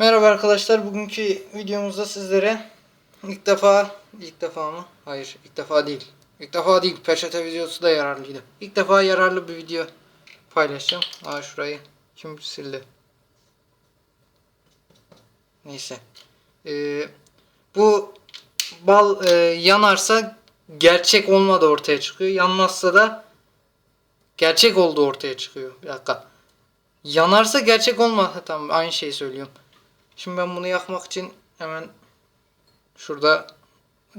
Merhaba arkadaşlar. Bugünkü videomuzda sizlere ilk defa ilk defa mı? Hayır, ilk defa değil. İlk defa değil. Peçete videosu da yararlıydı. İlk defa yararlı bir video paylaşacağım. Aa şurayı kim sildi? Neyse. Ee, bu bal e, yanarsa gerçek olmadı ortaya çıkıyor. Yanmazsa da gerçek olduğu ortaya çıkıyor. Bir dakika. Yanarsa gerçek olmaz. Ha, Tamam aynı şeyi söylüyorum. Şimdi ben bunu yakmak için hemen şurada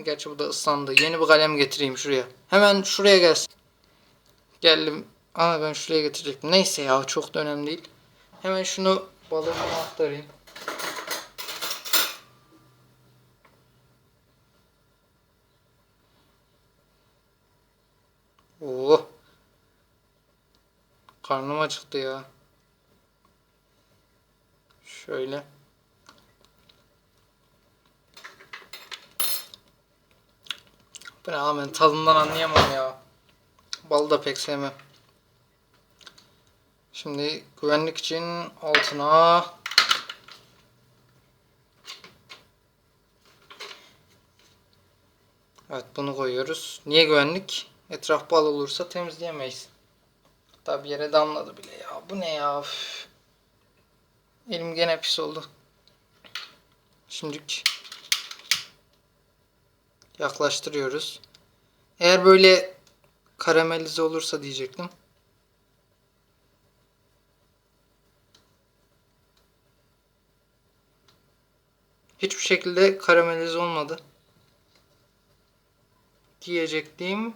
gerçi bu da ıslandı. Yeni bir kalem getireyim şuraya. Hemen şuraya gelsin. Geldim. Ama ben şuraya getirecektim. Neyse ya çok da önemli değil. Hemen şunu balığıma aktarayım. Oo. Karnım acıktı ya. Şöyle. Bu ne tadından anlayamam ya. Balı da pek sevmem. Şimdi güvenlik için altına Evet bunu koyuyoruz. Niye güvenlik? Etraf bal olursa temizleyemeyiz. Hatta bir yere damladı bile ya. Bu ne ya? Üf. Elim gene pis oldu. Şimdilik yaklaştırıyoruz. Eğer böyle karamelize olursa diyecektim. Hiçbir şekilde karamelize olmadı. Diyecektim.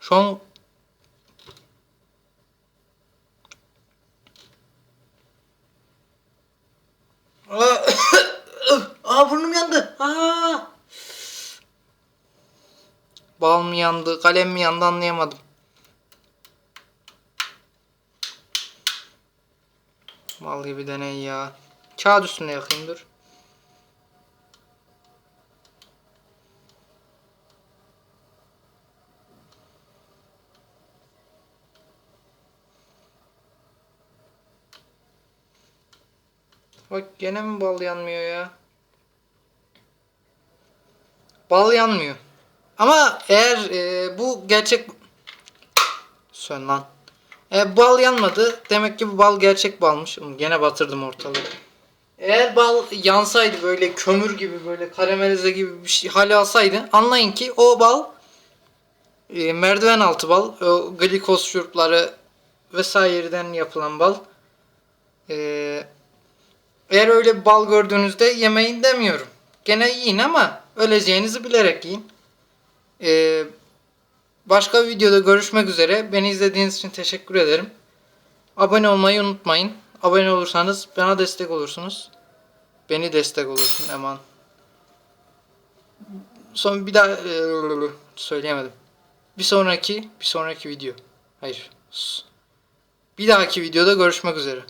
Şu an Aa, Aa burnum yandı. Aa. Bal mı yandı, kalem mi yandı anlayamadım. Vallahi bir deney ya. Kağıt üstünde yakayım dur. Bak gene mi bal yanmıyor ya? Bal yanmıyor. Ama eğer e, bu gerçek... Sön lan. E, bal yanmadı. Demek ki bu bal gerçek balmış. Gene batırdım ortalığı. Eğer bal yansaydı böyle kömür gibi böyle karamelize gibi bir şey hali alsaydı anlayın ki o bal e, merdiven altı bal o glikoz şurupları vesaireden yapılan bal. Eee eğer öyle bir bal gördüğünüzde yemeyin demiyorum. Gene yiyin ama öleceğinizi bilerek yiyin. Ee, başka bir videoda görüşmek üzere. Beni izlediğiniz için teşekkür ederim. Abone olmayı unutmayın. Abone olursanız bana destek olursunuz. Beni destek olursun Eman. Son bir daha e, söyleyemedim. Bir sonraki bir sonraki video. Hayır. Bir dahaki videoda görüşmek üzere.